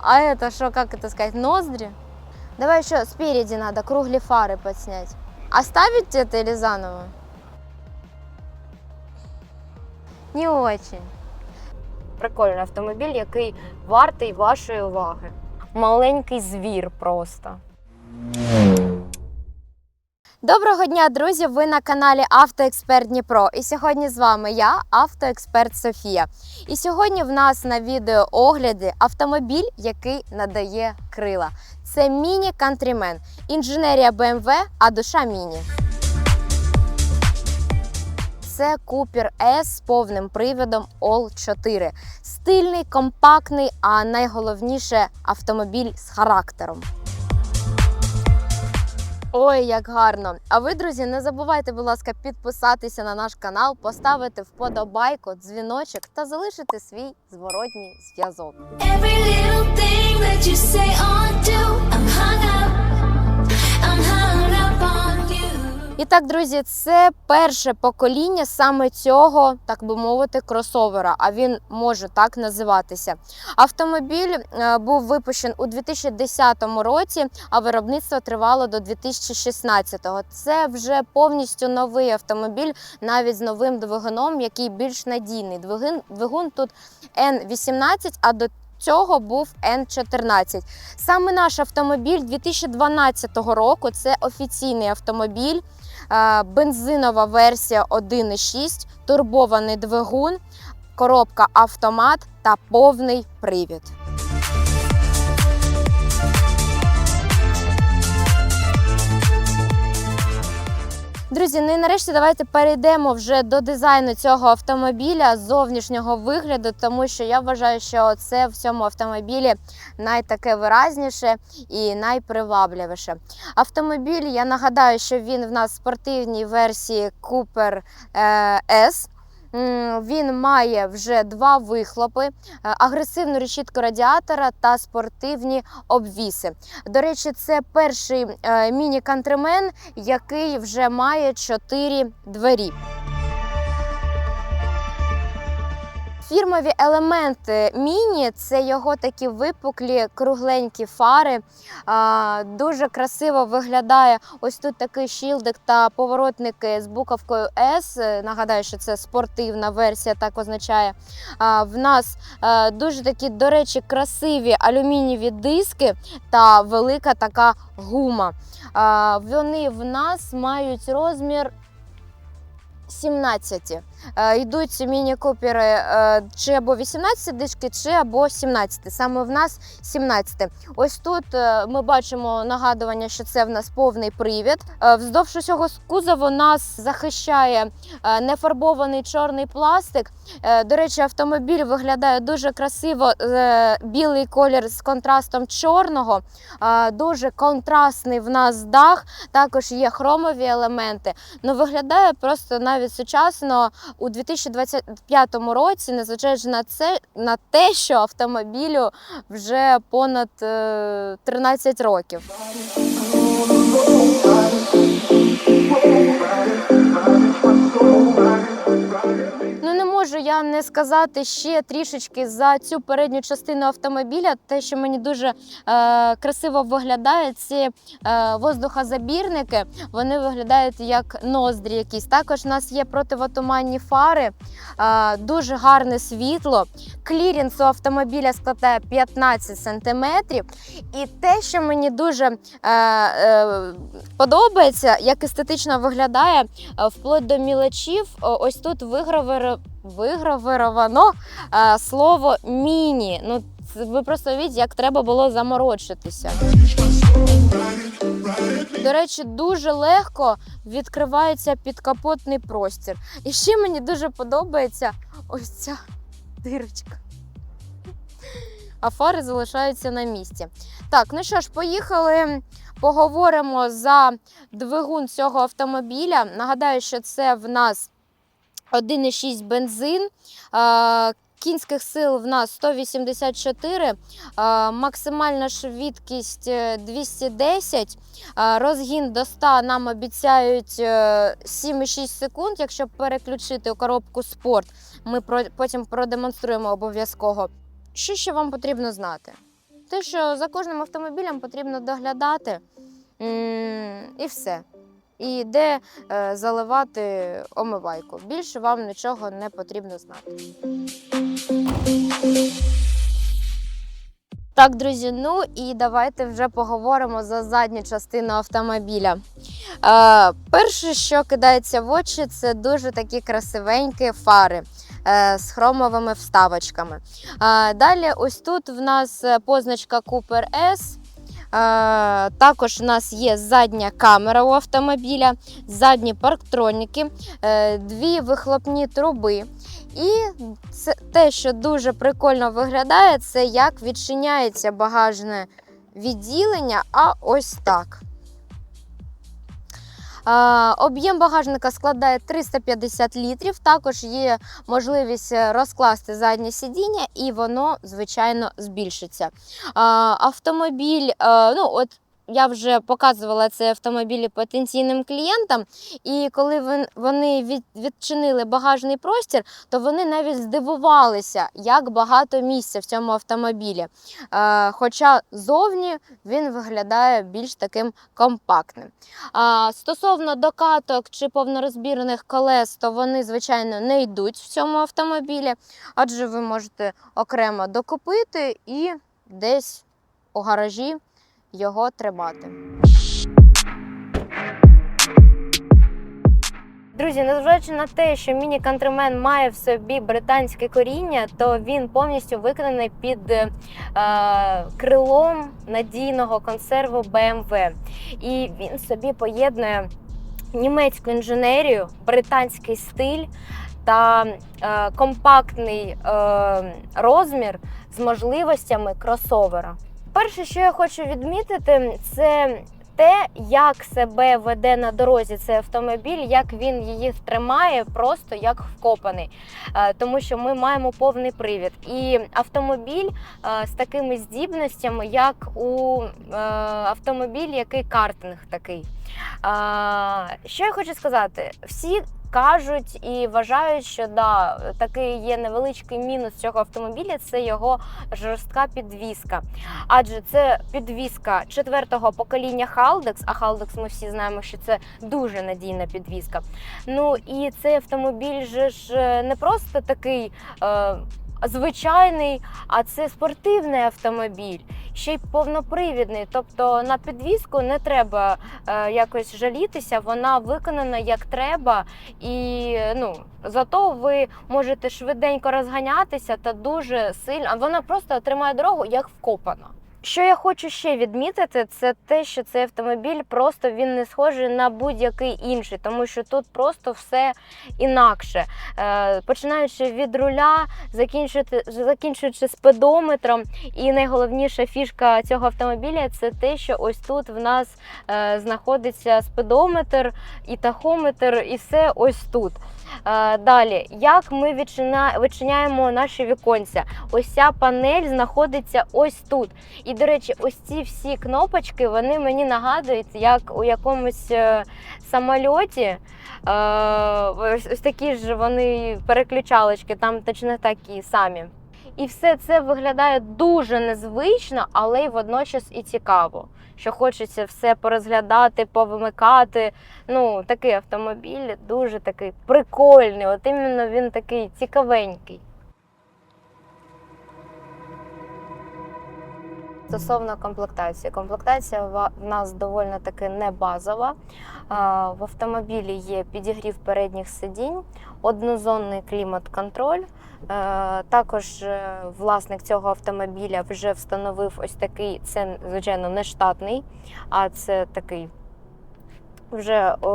А это что, как это сказать, ноздри? Давай еще спереди надо кругли фары подснять. Оставить это или заново? Не очень. Прикольний автомобіль, який вартий вашої уваги. Маленький звір просто. Доброго дня, друзі! Ви на каналі Автоексперт Дніпро. І сьогодні з вами я, автоексперт Софія. І сьогодні в нас на відео огляді автомобіль, який надає крила. Це міні Countryman. Інженерія BMW, а душа міні. Це Cooper S з повним приводом All 4. Стильний, компактний, а найголовніше автомобіль з характером. Ой, як гарно! А ви, друзі, не забувайте, будь ласка, підписатися на наш канал, поставити вподобайку, дзвіночок та залишити свій зворотній зв'язок. І так, друзі, це перше покоління саме цього, так би мовити, кросовера. А він може так називатися. Автомобіль е, був випущений у 2010 році, а виробництво тривало до 2016-го. Це вже повністю новий автомобіль, навіть з новим двигуном, який більш надійний. Двигун, двигун тут N18, а до Цього був N14. Саме наш автомобіль 2012 року це офіційний автомобіль, бензинова версія 1.6, турбований двигун, коробка автомат та повний привід. Друзі, ну і нарешті давайте перейдемо вже до дизайну цього автомобіля, зовнішнього вигляду, тому що я вважаю, що це в цьому автомобілі найтаке виразніше і найпривабливіше. Автомобіль, я нагадаю, що він в нас в спортивній версії Cooper е, S. Він має вже два вихлопи, е, агресивну решітку радіатора та спортивні обвіси. До речі, це перший е, міні-кантримен, який вже має чотири двері. Фірмові елементи міні це його такі випуклі кругленькі фари. А, дуже красиво виглядає. Ось тут такий щілдик та поворотники з буковкою. Е, Нагадаю, що це спортивна версія, так означає. А, в нас е, дуже такі, до речі, красиві алюмінієві диски та велика така гума. А, вони в нас мають розмір 17. Е, Йдуть міні-купери е, чи або 18 дишки, чи або 17. Саме в нас 17. Ось тут е, ми бачимо нагадування, що це в нас повний привід. Вздовж усього кузову нас захищає нефарбований чорний пластик. До речі, автомобіль виглядає дуже красиво. Білий колір з контрастом чорного. Дуже контрастний в нас дах. Також є хромові елементи. Ну виглядає просто навіть сучасно у 2025 році, незважаючи на це на те, що автомобілю вже понад е, 13 років. Можу я не сказати ще трішечки за цю передню частину автомобіля. Те, що мені дуже е, красиво виглядає, ці е, воздухозабірники. Вони виглядають як ноздрі якісь. Також у нас є противотуманні фари, е, дуже гарне світло. Клірінс у автомобіля складає 15 см. І те, що мені дуже е, е, подобається, як естетично виглядає, е, вплоть до мілочів, ось тут вигравер... вигравировано е, слово міні. Ну, ви просто бачите, як треба було заморочитися. До речі, дуже легко відкривається підкапотний простір. І ще мені дуже подобається ось ця дирочка. А фари залишаються на місці. Так, ну що ж, поїхали. Поговоримо за двигун цього автомобіля. Нагадаю, що це в нас 1,6 бензин. е, Кінських сил в нас 184, е, максимальна швидкість е, 210, е, розгін до 100 нам обіцяють е, 7,6 секунд, якщо переключити у коробку спорт. Ми потім продемонструємо обов'язково. Що ще вам потрібно знати? те, що за кожним автомобілем потрібно доглядати і все. І де е, заливати омивайку. Більше вам нічого не потрібно знати. Так, друзі, ну і давайте вже поговоримо за задню частину автомобіля. Е, перше, що кидається в очі, це дуже такі красивенькі фари е, з хромовими вставочками. Е, далі, ось тут в нас позначка Cooper S. Е, також у нас є задня камера у автомобіля, задні парктроніки, е, дві вихлопні труби. І це те, що дуже прикольно виглядає, це як відчиняється багажне відділення, а ось так. Е, Об'єм багажника складає 350 літрів. Також є можливість е, розкласти заднє сидіння, і воно, звичайно, збільшиться. Е, Автомобіль, ну от. Я вже показувала цей автомобіль потенційним клієнтам, і коли вони відчинили багажний простір, то вони навіть здивувалися, як багато місця в цьому автомобілі. Хоча зовні він виглядає більш таким компактним. Стосовно докаток чи повнорозбірних колес, то вони, звичайно, не йдуть в цьому автомобілі, адже ви можете окремо докупити і десь у гаражі його тримати. Друзі, незважаючи на те, що міні-кантримен має в собі британське коріння, то він повністю виконаний під е, крилом надійного консерву BMW. І він собі поєднує німецьку інженерію, британський стиль та е, компактний е, розмір з можливостями кросовера. Перше, що я хочу відмітити, це те, як себе веде на дорозі цей автомобіль, як він її тримає, просто як вкопаний. Е, Тому що ми маємо повний привід. І автомобіль е, з такими здібностями, як у е, автомобіль, який картинг такий. Що я хочу сказати? Всі кажуть і вважають, що да, такий є невеличкий мінус цього автомобіля це його жорстка підвіска. Адже це підвіска четвертого покоління Haldex, а Haldex ми всі знаємо, що це дуже надійна підвіска. Ну і цей автомобіль же ж е, не просто такий. Е, Звичайний, а це спортивний автомобіль, ще й повнопривідний. Тобто на підвізку не треба е, якось жалітися, вона виконана як треба, і ну зато ви можете швиденько розганятися та дуже сильно. Вона просто тримає дорогу як вкопана. Що я хочу ще відмітити, це те, що цей автомобіль просто він не схожий на будь-який інший, тому що тут просто все інакше. Е, починаючи від руля, закінчуючи, спидометром. І найголовніша фішка цього автомобіля це те, що ось тут в нас е, знаходиться спидометр і тахометр, і все ось тут. Е, далі, як ми відчиняємо наші віконця? Ось ця панель знаходиться ось тут. І, до речі, ось ці всі кнопочки вони мені нагадують, як у якомусь е, самольоті. Е, ось такі ж вони переключалочки, там точно такі самі. І все це виглядає дуже незвично, але й водночас і цікаво. Що хочеться все порозглядати, повимикати. Ну, такий автомобіль дуже такий прикольний. От іменно він такий цікавенький. Стосовно комплектації, комплектація в нас доволі таки не базова. В автомобілі є підігрів передніх сидінь, однозонний клімат-контроль. Е, Також е, власник цього автомобіля вже встановив ось такий, це звичайно не штатний, а це такий. Вже о,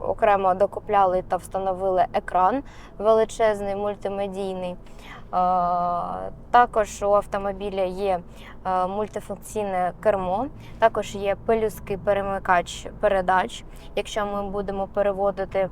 окремо докупляли та встановили екран величезний, мультимедійний. Також у автомобіля є е, мультифункційне кермо, також є пелюстки перемикач передач, якщо ми будемо переводити е,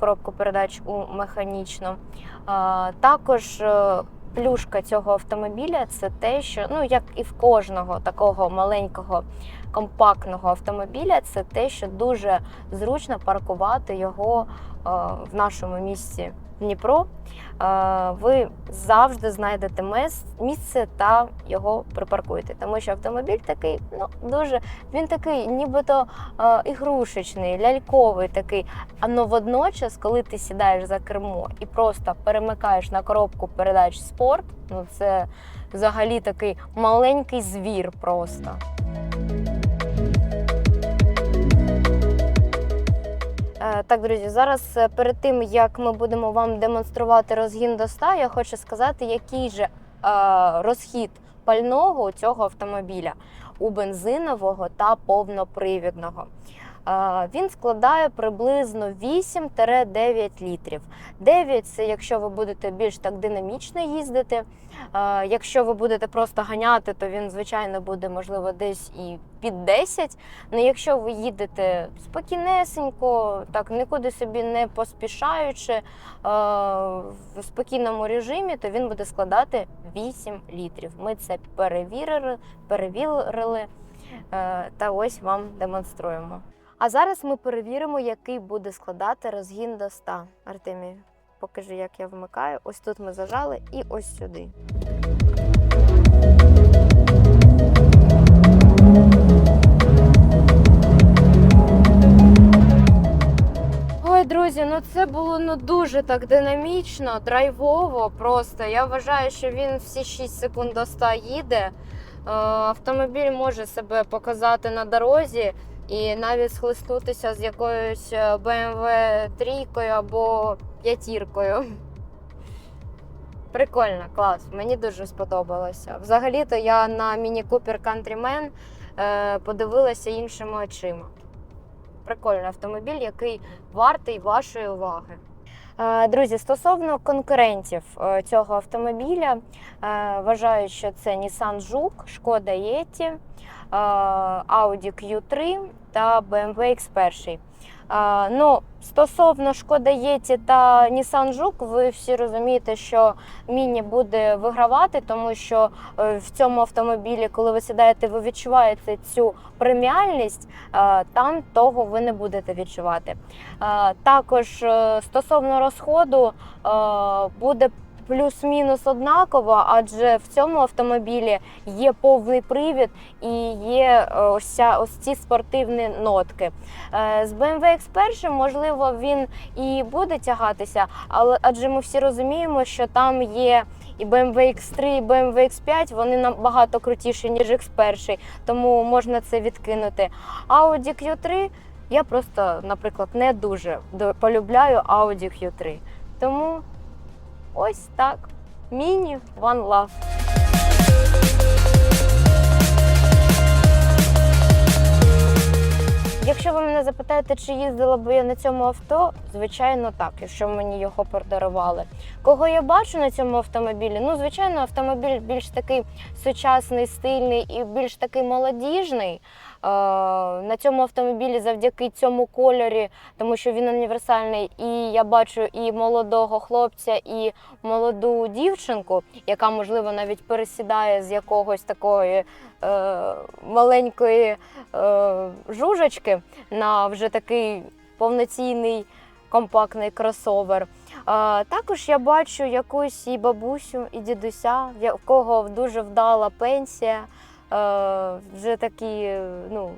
коробку передач у механічну. Також е, плюшка цього автомобіля це те, що ну як і в кожного такого маленького компактного автомобіля, це те, що дуже зручно паркувати його е, в нашому місці Дніпро, е, ви завжди знайдете місце та його припаркуєте. Тому що автомобіль такий, ну дуже він такий, нібито е, ігрушечний, ляльковий такий. Але водночас, коли ти сідаєш за кермо і просто перемикаєш на коробку передач спорт, ну це взагалі такий маленький звір просто. Так, друзі, зараз е, перед тим як ми будемо вам демонструвати розгін до 100, я хочу сказати, який же е, розхід пального цього автомобіля у бензинового та повнопривідного. Він складає приблизно 8-9 літрів. 9 це якщо ви будете більш так динамічно їздити. Якщо ви будете просто ганяти, то він, звичайно, буде можливо десь і під 10. Ну, якщо ви їдете спокійнесенько, так нікуди собі не поспішаючи в спокійному режимі, то він буде складати 8 літрів. Ми це перевірили, перевірили та ось вам демонструємо. А зараз ми перевіримо, який буде складати розгін до 100. Артемій, покажи, як я вмикаю. Ось тут ми зажали і ось сюди. Ой, друзі, ну це було ну дуже так динамічно, драйвово. Просто я вважаю, що він всі 6 секунд до 100 їде. Е, Автомобіль може себе показати на дорозі і навіть схлестнутися з якоюсь е, BMW трійкою або п'ятіркою. Прикольно, клас. Мені дуже сподобалося. Взагалі-то я на Міні Купер Countryman е, подивилася іншими очима. Прикольний автомобіль, який вартий вашої уваги. Е, Друзі, стосовно конкурентів цього автомобіля, вважаю, що це Nissan Juke, Шкода е, Audi Q3 та BMW X1. Е, Ну, стосовно Шкода Yeti та Nissan Juke, ви всі розумієте, що Міні буде вигравати, тому що е, в цьому автомобілі, коли ви сідаєте, ви відчуваєте цю преміальність, е, там того ви не будете відчувати. Е, Також е, стосовно розходу е, буде плюс-мінус однаково, адже в цьому автомобілі є повний привід і є е, ось, ця, ось ці спортивні нотки. Е, З BMW X1, можливо, він і буде тягатися, але адже ми всі розуміємо, що там є. І BMW X3, і BMW X5 вони набагато крутіші, ніж X1, тому можна це відкинути. Audi Q3 я просто, наприклад, не дуже полюбляю Audi Q3. Тому ось так. Міні One Love. Якщо ви мене запитаєте, чи їздила б я на цьому авто, звичайно так, якщо мені його подарували. Кого я бачу на цьому автомобілі? Ну, звичайно, автомобіль більш такий сучасний, стильний і більш такий молодіжний. Е, На цьому автомобілі завдяки цьому кольорі, тому що він універсальний, і я бачу і молодого хлопця, і молоду дівчинку, яка можливо навіть пересідає з якогось такої е, маленької е, жужечки на вже такий повноцінний компактний кросовер. Е, також я бачу якусь і бабусю, і дідуся, в я- в кого дуже вдала пенсія. Е, вже такі ну,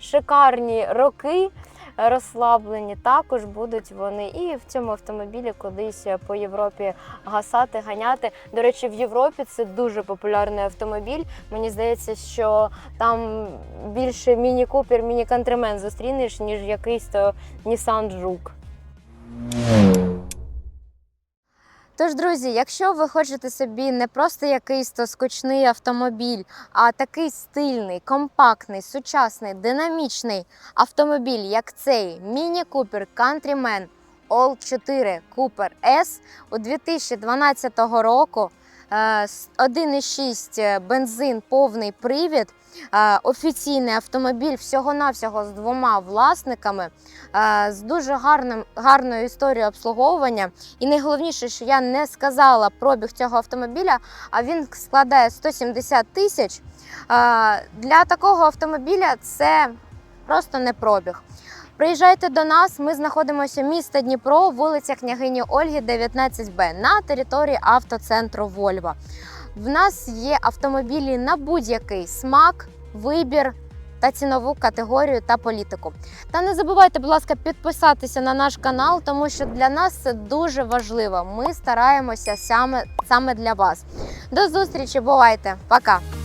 шикарні роки розслаблені. Також будуть вони і в цьому автомобілі кудись по Європі гасати, ганяти. До речі, в Європі це дуже популярний автомобіль. Мені здається, що там більше міні Купер, міні Countryman зустрінеш, ніж якийсь то Nissan Juke. Тож, друзі, якщо ви хочете собі не просто якийсь то скучний автомобіль, а такий стильний, компактний, сучасний, динамічний автомобіль, як цей Міні Купер Countryman All 4 Cooper S у 2012 року, 1,6 бензин, повний привід, е, офіційний автомобіль всього-навсього з двома власниками, е, з дуже гарним, гарною історією обслуговування. І найголовніше, що я не сказала пробіг цього автомобіля, а він складає 170 тисяч. Е, Для такого автомобіля це просто не пробіг. Приїжджайте до нас. Ми знаходимося місто Дніпро, вулиця княгині Ольги, 19Б на території автоцентру Вольво. В нас є автомобілі на будь-який смак, вибір та цінову категорію та політику. Та не забувайте, будь ласка, підписатися на наш канал, тому що для нас це дуже важливо. Ми стараємося саме, саме для вас. До зустрічі, бувайте, пока!